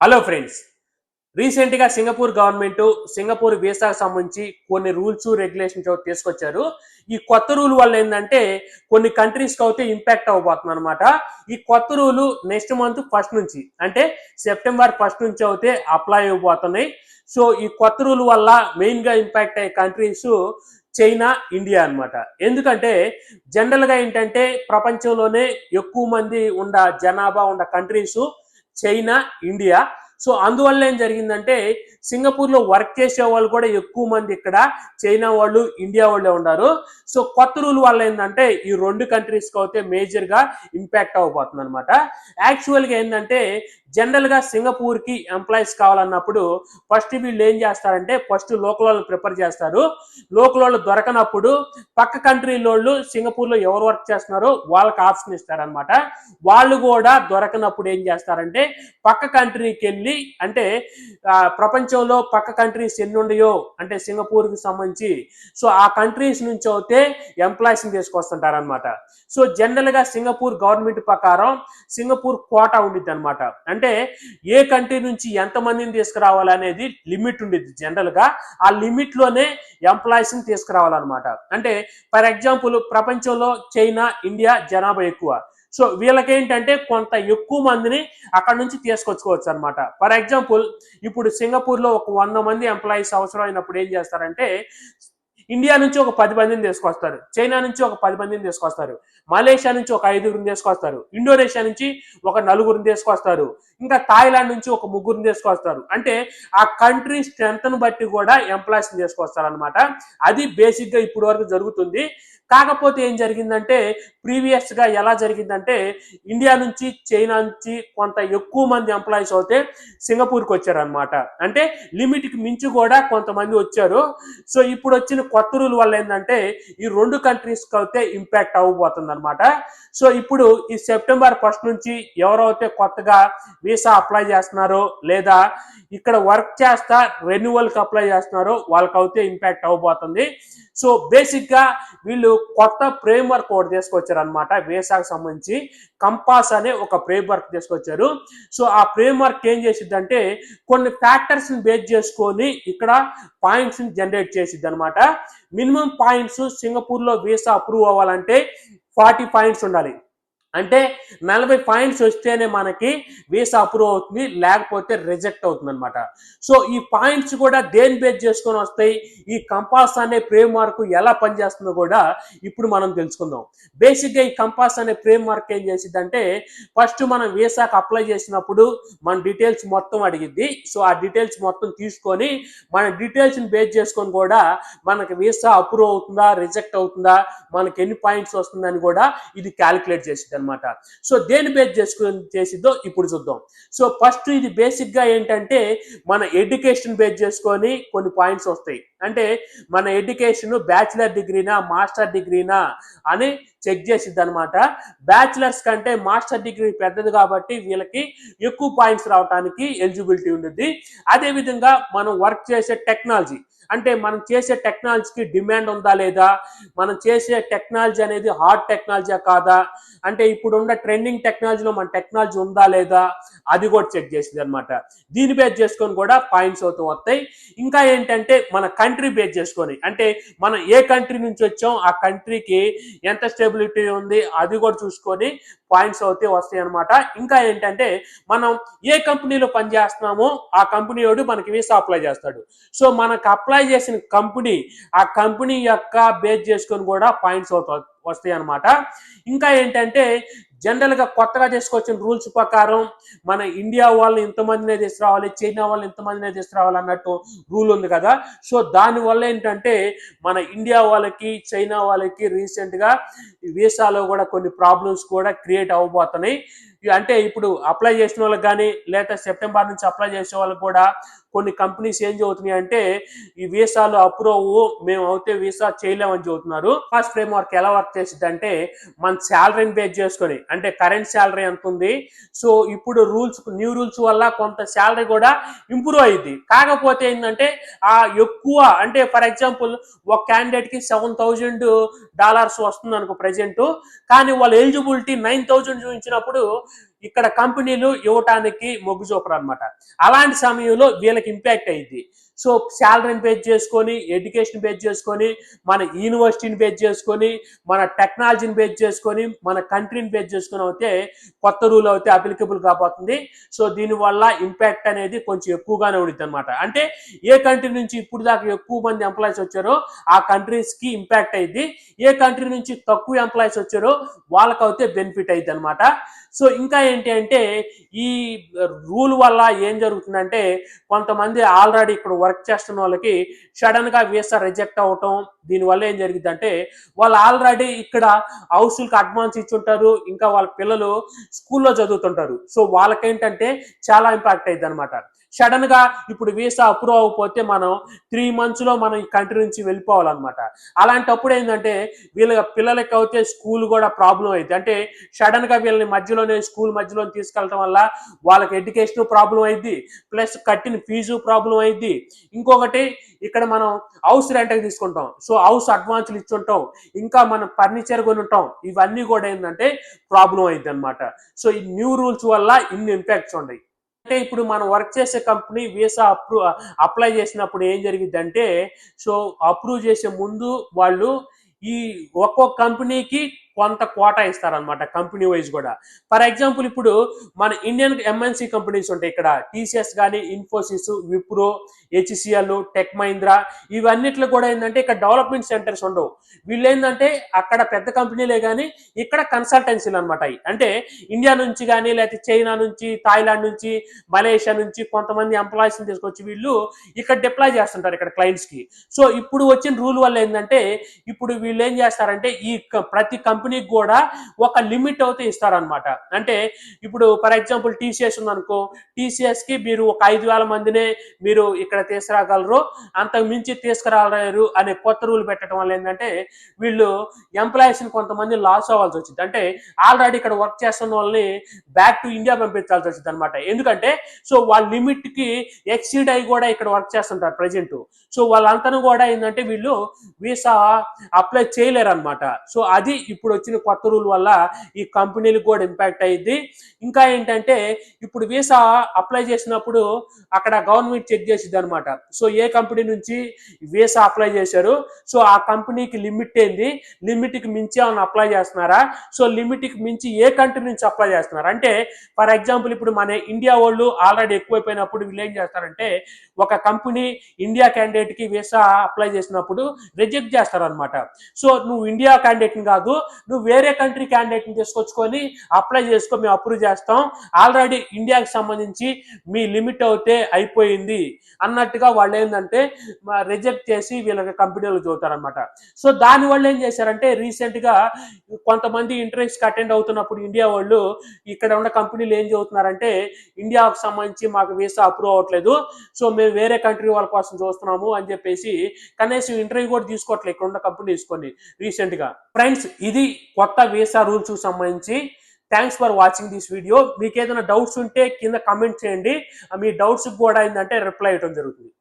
Hello friends రీసెంట్గా Singapore government Singapore వీసాకు సంబంధించి కొన్ని రూల్స్ రెగ్యులేషన్స్ తీసుకొచ్చారు. ఈ కొత్త రూల్ వల్ల ఏంటంటే కొన్ని కంట్రీస్కి అయితే ఇంపాక్ట్ అవ్వబోతుంది అనమాట ఈ కొత్త రూలు నెక్స్ట్ మంత్ ఫస్ట్ నుంచి అంటే సెప్టెంబర్ ఫస్ట్ నుంచి అయితే అప్లై అయిపోతున్నాయి సో ఈ కొత్త రూల్ వల్ల మెయిన్గా ఇంపాక్ట్ అయ్యే కంట్రీస్ చైనా ఇండియా అన్నమాట. ఎందుకంటే జనరల్గా ఏంటంటే ప్రపంచంలోనే ఎక్కువ మంది ఉన్న జనాభా ఉన్న కంట్రీస్ చైనా ఇండియా సో అందువల్ల ఏం జరిగిందంటే సింగపూర్లో వర్క్ చేసే వాళ్ళు కూడా ఎక్కువ మంది ఇక్కడ చైనా వాళ్ళు ఇండియా వాళ్ళే ఉన్నారు. సో కొత్త రూల్ వల్ల ఏంటంటే ఈ రెండు కంట్రీస్కి అయితే మేజర్గా ఇంపాక్ట్ అవ్వబోతుంది అనమాట యాక్చువల్గా ఏంటంటే జనరల్గా సింగపూర్కి ఎంప్లాయీస్ కావాలన్నప్పుడు ఫస్ట్ వీళ్ళు ఏం చేస్తారంటే ఫస్ట్ లోకల్ వాళ్ళని ప్రిపేర్ చేస్తారు. లోకల్ వాళ్ళు దొరకనప్పుడు పక్క కంట్రీ వాళ్ళు సింగపూర్లో ఎవరు వర్క్ చేస్తున్నారో వాళ్ళకి ఆప్షన్ ఇస్తారనమాట వాళ్ళు కూడా దొరకనప్పుడు ఏం చేస్తారంటే పక్క కంట్రీకి వెళ్ళి అంటే ప్రపంచంలో పక్క కంట్రీస్ ఎన్ని ఉన్నాయో అంటే సింగపూర్కి సంబంధించి సో ఆ కంట్రీస్ నుంచి అయితే ఎంప్లాయీస్ని తీసుకొస్తుంటారు అనమాట సో జనరల్గా సింగపూర్ గవర్నమెంట్ ప్రకారం సింగపూర్ కోటా ఉండిద్ది అనమాట అంటే ఏ కంట్రీ నుంచి ఎంతమందిని తీసుకురావాలనేది లిమిట్ ఉండిద్ది జనరల్గా. ఆ లిమిట్లోనే ఎంప్లాయీస్ని తీసుకురావాలన్నమాట. అంటే ఫర్ ఎగ్జాంపుల్ ప్రపంచంలో చైనా ఇండియా జనాభా ఎక్కువ. సో వీళ్ళకేంటంటే కొంత ఎక్కువ మందిని అక్కడ నుంచి తీసుకొచ్చుకోవచ్చు అనమాట ఫర్ ఎగ్జాంపుల్ ఇప్పుడు సింగపూర్లో ఒక వంద మంది ఎంప్లాయీస్ అవసరం అయినప్పుడు ఏం చేస్తారంటే ఇండియా నుంచి ఒక పది మందిని తీసుకొస్తారు. చైనా నుంచి ఒక పది మందిని తీసుకొస్తారు. మలేషియా నుంచి ఒక ఐదుగురిని తీసుకొస్తారు. ఇండోనేషియా నుంచి ఒక నలుగురిని తీసుకొస్తారు. ఇంకా థాయిలాండ్ నుంచి ఒక ముగ్గురిని తీసుకొస్తారు. అంటే ఆ కంట్రీ స్ట్రెంగ్త్ను బట్టి కూడా ఎంప్లాయీస్ని తీసుకొస్తారు అనమాట అది బేసిక్గా ఇప్పుడు వరకు జరుగుతుంది. కాకపోతే ఏం జరిగిందంటే ప్రీవియస్గా ఎలా జరిగిందంటే ఇండియా నుంచి చైనా నుంచి కొంత ఎక్కువ మంది ఎంప్లాయీస్ అయితే సింగపూర్కి వచ్చారనమాట అంటే లిమిట్కి మించి కూడా కొంతమంది వచ్చారు. సో ఇప్పుడు వచ్చిన కొత్త రూల్ వల్ల ఏంటంటే ఈ రెండు కంట్రీస్కి అయితే ఇంపాక్ట్ అవ్వబోతుంది అనమాట సో ఇప్పుడు ఈ సెప్టెంబర్ ఫస్ట్ నుంచి ఎవరైతే కొత్తగా వీసా అప్లై చేస్తున్నారో లేదా ఇక్కడ వర్క్ చేస్తా రెన్యువల్కి అప్లై చేస్తున్నారో వాళ్ళకి అయితే ఇంపాక్ట్ అవ్వబోతుంది. సో బేసిక్గా వీళ్ళు కొత్త ఫ్రేమ్ వర్క్ ఒకటి తీసుకొచ్చారు అనమాట వీసాకు సంబంధించి. కంపాస్ అనే ఒక ఫ్రేమ్ వర్క్ తీసుకొచ్చారు. సో ఆ ఫ్రేమ్ వర్క్ ఏం చేసిద్దంటే కొన్ని ఫ్యాక్టర్స్ని బేస్ చేసుకొని ఇక్కడ పాయింట్స్ని జనరేట్ చేసిద్ది అనమాట మినిమం పాయింట్స్ సింగపూర్లో వీసా అప్రూవ్ అవ్వాలంటే ఫార్టీ పాయింట్స్ ఉండాలి. అంటే నలభై పాయింట్స్ వస్తేనే మనకి వీసా అప్రూవ్ అవుతుంది లేకపోతే రిజెక్ట్ అవుతుంది అనమాట సో ఈ పాయింట్స్ కూడా దేని బేస్ చేసుకొని వస్తాయి? ఈ కంపాస్ అనే ఫ్రేమ్ వర్క్ ఎలా పనిచేస్తుందో కూడా ఇప్పుడు మనం తెలుసుకుందాం. బేసిక్గా ఈ కంపాస్ అనే ఫ్రేమ్ వర్క్ ఏం చేసిద్దంటే ఫస్ట్ మనం వీసాకి అప్లై చేసినప్పుడు మన డీటెయిల్స్ మొత్తం అడిగిద్ది. సో ఆ డీటెయిల్స్ మొత్తం తీసుకొని మన డీటెయిల్స్ని బేస్ చేసుకొని కూడా మనకి వీసా అప్రూవ్ అవుతుందా రిజెక్ట్ అవుతుందా మనకి ఎన్ని పాయింట్స్ వస్తుందని కూడా ఇది క్యాలిక్యులేట్ చేసింది అనమాట సో దేని బేస్ చేసుకుని చేసిద్దో ఇప్పుడు చూద్దాం. సో ఫస్ట్ ఇది బేసిక్గా ఏంటంటే మన ఎడ్యుకేషన్ బేస్ చేసుకొని కొన్ని పాయింట్స్ వస్తాయి. అంటే మన ఎడ్యుకేషన్ బ్యాచిలర్ డిగ్రీనా మాస్టర్ డిగ్రీనా అని చెక్ చేసిద్ది అనమాట బ్యాచిలర్స్ కంటే మాస్టర్ డిగ్రీ పెద్దది కాబట్టి వీళ్ళకి ఎక్కువ పాయింట్స్ రావడానికి ఎలిజిబిలిటీ ఉంటుంది అదేవిధంగా మనం వర్క్ చేసే టెక్నాలజీ అంటే మనం చేసే టెక్నాలజీకి డిమాండ్ ఉందా లేదా? మనం చేసే టెక్నాలజీ అనేది హార్డ్ టెక్నాలజీ కాదా? అంటే ఇప్పుడున్న ట్రెండింగ్ టెక్నాలజీలో మన టెక్నాలజీ ఉందా లేదా? అది కూడా చెక్ చేసింది అనమాట దీని బేస్ చేసుకొని కూడా పాయింట్స్ అవుతూ వస్తాయి. ఇంకా ఏంటంటే మన కంట్రీ బేస్ చేసుకొని అంటే మనం ఏ కంట్రీ నుంచి వచ్చాం ఆ కంట్రీకి ఎంత స్టెబిలిటీ ఉంది అది కూడా చూసుకొని పాయింట్స్ అయితే వస్తాయి అనమాట ఇంకా ఏంటంటే మనం ఏ కంపెనీలో పనిచేస్తున్నామో ఆ కంపెనీ వాడు మనకి వీసా అప్లై చేస్తాడు. సో మనకు అప్లై చేసిన కంపెనీ ఆ కంపెనీ యొక్క బేస్ చేసుకొని కూడా పాయింట్స్ అవుతుంది వస్తాయి అనమాట ఇంకా ఏంటంటే జనరల్గా కొత్తగా తీసుకొచ్చిన రూల్స్ ప్రకారం మన ఇండియా వాళ్ళని ఇంతమందినే తీసుకురావాలి చైనా వాళ్ళని ఇంతమందినే తీసుకురావాలి అన్నట్టు రూల్ ఉంది కదా. సో దానివల్ల ఏంటంటే మన ఇండియా వాళ్ళకి చైనా వాళ్ళకి రీసెంట్గా వీసాలో కూడా కొన్ని ప్రాబ్లమ్స్ కూడా క్రియేట్ అవ్వబోతున్నాయి. అంటే ఇప్పుడు అప్లై చేసిన వాళ్ళకి కానీ లేదా సెప్టెంబర్ నుంచి అప్లై చేసే వాళ్ళకి కూడా కొన్ని కంపెనీస్ ఏం చదువుతున్నాయి అంటే ఈ వీసాలు అప్రూవ్ మేము అయితే వీసా చేయలేమని చెబుతున్నారు. ఫస్ట్ ఫ్రేమ్ వర్క్ ఎలా వర్క్ చేసింది అంటే మన శాలరీని బేస్ చేసుకొని అంటే కరెంట్ శాలరీ ఎంత ఉంది సో ఇప్పుడు రూల్స్ న్యూ రూల్స్ వల్ల కొంత శాలరీ కూడా ఇంప్రూవ్ అయ్యింది కాకపోతే ఏంటంటే ఆ ఎక్కువ అంటే ఫర్ ఎగ్జాంపుల్ ఒక క్యాండిడేట్కి సెవెన్ థౌజండ్ డాలర్స్ వస్తుంది అనుకో ప్రజెంట్ కానీ వాళ్ళ ఎలిజిబిలిటీ నైన్ థౌజండ్ చూపించినప్పుడు ఇక్కడ కంపెనీలు ఇవ్వటానికి మొగ్గు చూపరు అనమాట అలాంటి సమయంలో వీళ్ళకి ఇంపాక్ట్ అయ్యింది సో శాలరీని బేస్ చేసుకొని ఎడ్యుకేషన్ బేస్ చేసుకొని మన యూనివర్సిటీని బేస్ చేసుకొని మన టెక్నాలజీని బేస్ చేసుకొని మన కంట్రీని బేస్ చేసుకొని అయితే కొత్త రూల్ అయితే అప్లికబుల్ కాబోతుంది. సో దీనివల్ల ఇంపాక్ట్ అనేది కొంచెం ఎక్కువగానే ఉంటుంది అనమాట అంటే ఏ కంట్రీ నుంచి ఇప్పుడు దాకా ఎక్కువ మంది ఎంప్లాయీస్ వచ్చారో ఆ కంట్రీస్కి ఇంపాక్ట్ అయింది ఏ కంట్రీ నుంచి తక్కువ ఎంప్లాయీస్ వచ్చారో వాళ్ళకైతే బెనిఫిట్ అయింది అనమాట సో ఇంకా ఏంటి అంటే ఈ రూల్ వల్ల ఏం జరుగుతుందంటే కొంతమంది ఆల్రెడీ ఇక్కడ వర్క్ చేస్తున్న వాళ్ళకి సడన్గా వీసా రిజెక్ట్ అవటం దీనివల్ల ఏం జరిగిందంటే వాళ్ళు ఆల్రెడీ ఇక్కడ హౌస్కి అడ్వాన్స్ ఇచ్చుంటారు ఇంకా వాళ్ళ పిల్లలు స్కూల్లో చదువుతుంటారు. సో వాళ్ళకేంటంటే చాలా ఇంపాక్ట్ అయింది అనమాట సడన్గా ఇప్పుడు వీసా అప్రూవ్ అవ్వకపోతే మనం త్రీ మంత్స్లో మనం ఈ కంట్రీ నుంచి వెళ్ళిపోవాలన్నమాట. అలాంటప్పుడు ఏంటంటే వీళ్ళ పిల్లలకి అయితే స్కూల్ కూడా ప్రాబ్లం అయింది అంటే సడన్గా వీళ్ళని మధ్యలోనే స్కూల్ మధ్యలో తీసుకెళ్ళటం వల్ల వాళ్ళకి ఎడ్యుకేషన్ ప్రాబ్లం అయింది ప్లస్ కట్టిన ఫీజు ప్రాబ్లం అయింది ఇంకొకటి ఇక్కడ మనం హౌస్ రెంట్కి తీసుకుంటాం. సో హౌస్ అడ్వాన్స్లు ఇచ్చుంటాం. ఇంకా మనం ఫర్నిచర్ కొని ఉంటాం. ఇవన్నీ కూడా ఏంటంటే ప్రాబ్లం అయింది అనమాట సో ఈ న్యూ రూల్స్ వల్ల ఇన్ని ఇంపాక్ట్స్ ఉన్నాయి. అంటే ఇప్పుడు మనం వర్క్ చేసే కంపెనీ వీసా అప్రూవ్ అప్లై చేసినప్పుడు ఏం జరిగింది అంటే సో అప్రూవ్ చేసే ముందు వాళ్ళు ఈ ఒక్కొక్క కంపెనీకి కొంత కోటా ఇస్తారనమాట కంపెనీ వైజ్ కూడా. ఫర్ ఎగ్జాంపుల్ ఇప్పుడు మన ఇండియన్ ఎంఎన్సి కంపెనీస్ ఉంటాయి ఇక్కడ. టీసీఎస్ కానీ ఇన్ఫోసిస్ విప్రో హెచ్సిఎల్ టెక్ మహీంద్రా ఇవన్నిట్లో కూడా ఏంటంటే ఇక్కడ డెవలప్మెంట్ సెంటర్స్ ఉండవు. వీళ్ళు ఏంటంటే అక్కడ పెద్ద కంపెనీలే కానీ ఇక్కడ కన్సల్టెన్సీలు అనమాట అంటే ఇండియా నుంచి కానీ లేకపోతే చైనా నుంచి థాయిలాండ్ నుంచి మలేషియా నుంచి కొంతమంది ఎంప్లాయీస్ తీసుకొచ్చి వీళ్ళు ఇక్కడ డిప్లాయ్ చేస్తుంటారు ఇక్కడ క్లయింట్స్కి. సో ఇప్పుడు వచ్చిన రూల్ వల్ల ఏంటంటే ఇప్పుడు వీళ్ళు ఏం చేస్తారంటే ఈ ప్రతి ప్రతి కంపెనీకి కూడా ఒక లిమిట్ అయితే ఇస్తారనమాట అంటే ఇప్పుడు ఫర్ ఎగ్జాంపుల్ టీసీఎస్ ఉందనుకో టీసీఎస్కి మీరు ఒక ఐదు వేల మందినే మీరు ఇక్కడ తీసుకురాగలరు. అంతకు మించి తీసుకురాలేరు అనే కొత్త రూల్ పెట్టడం వల్ల ఏంటంటే వీళ్ళు ఎంప్లాయీస్ని కొంతమంది లాస్ అవ్వాల్సి వచ్చింది. అంటే ఆల్రెడీ ఇక్కడ వర్క్ చేస్తున్న వాళ్ళని బ్యాక్ టు ఇండియా పంపించాల్సి వచ్చింది అనమాట ఎందుకంటే సో వాళ్ళ లిమిట్కి ఎక్సీడ్ అయి కూడా ఇక్కడ వర్క్ చేస్తుంటారు ప్రజెంట్ సో వాళ్ళంతా కూడా ఏంటంటే వీళ్ళు వీసా అప్లై చేయలేరు అనమాట సో అది ఇప్పుడు వచ్చిన కొత్త రూల్ వల్ల ఈ కంపెనీలకు కూడా ఇంపాక్ట్ అయ్యింది ఇంకా ఏంటంటే ఇప్పుడు వీసా అప్లై చేసినప్పుడు అక్కడ గవర్నమెంట్ చెక్ చేసిద్ది అనమాట సో ఏ కంపెనీ నుంచి వీసా అప్లై చేశారు? సో ఆ కంపెనీకి లిమిట్ ఏంది? లిమిట్కి మించి ఏమైనా అప్లై చేస్తున్నారా? సో లిమిట్కి మించి ఏ కంట్రీ నుంచి అప్లై చేస్తున్నారు? అంటే ఫర్ ఎగ్జాంపుల్ ఇప్పుడు మన ఇండియా వాళ్ళు ఆల్రెడీ ఎక్కువైపోయినప్పుడు వీళ్ళు ఏం చేస్తారంటే ఒక కంపెనీ ఇండియా క్యాండిడేట్కి వీసా అప్లై చేసినప్పుడు రిజెక్ట్ చేస్తారనమాట సో నువ్వు ఇండియా క్యాండిడేట్ని కాదు నువ్వు వేరే కంట్రీ క్యాండిడేట్ని తీసుకొచ్చుకొని అప్లై చేసుకో మేము అప్రూవ్ చేస్తాం. ఆల్రెడీ ఇండియాకి సంబంధించి మీ లిమిట్ అవుతే అయిపోయింది. అన్నట్టుగా వాళ్ళు ఏంటంటే రిజెక్ట్ చేసి వీళ్ళకి కంపెనీలు చూతారనమాట సో దాని వల్ల ఏం చేశారంటే రీసెంట్గా కొంతమంది ఇంటర్వ్యూస్కి అటెండ్ అవుతున్నప్పుడు ఇండియా వాళ్ళు ఇక్కడ ఉన్న కంపెనీలు ఏం చదువుతున్నారంటే ఇండియాకు సంబంధించి మాకు వీసా అప్రూవ్ అవ్వట్లేదు. సో మేము వేరే కంట్రీ వాళ్ళ కోసం చూస్తున్నాము అని చెప్పేసి కనీసం ఇంటర్వ్యూ కూడా తీసుకోవట్లేదు ఇక్కడ ఉన్న కంపెనీ తీసుకొని రీసెంట్గా ఫ్రెండ్స్ ఇది కొత్త వీసా రూల్స్ సంబంధించి. Thanks for watching this video మీకు ఏదైనా డౌట్స్ ఉంటే కింద కమెంట్ చేయండి. మీ డౌట్స్ కూడా ఏంటంటే రిప్లై ఇవ్వడం జరుగుతుంది.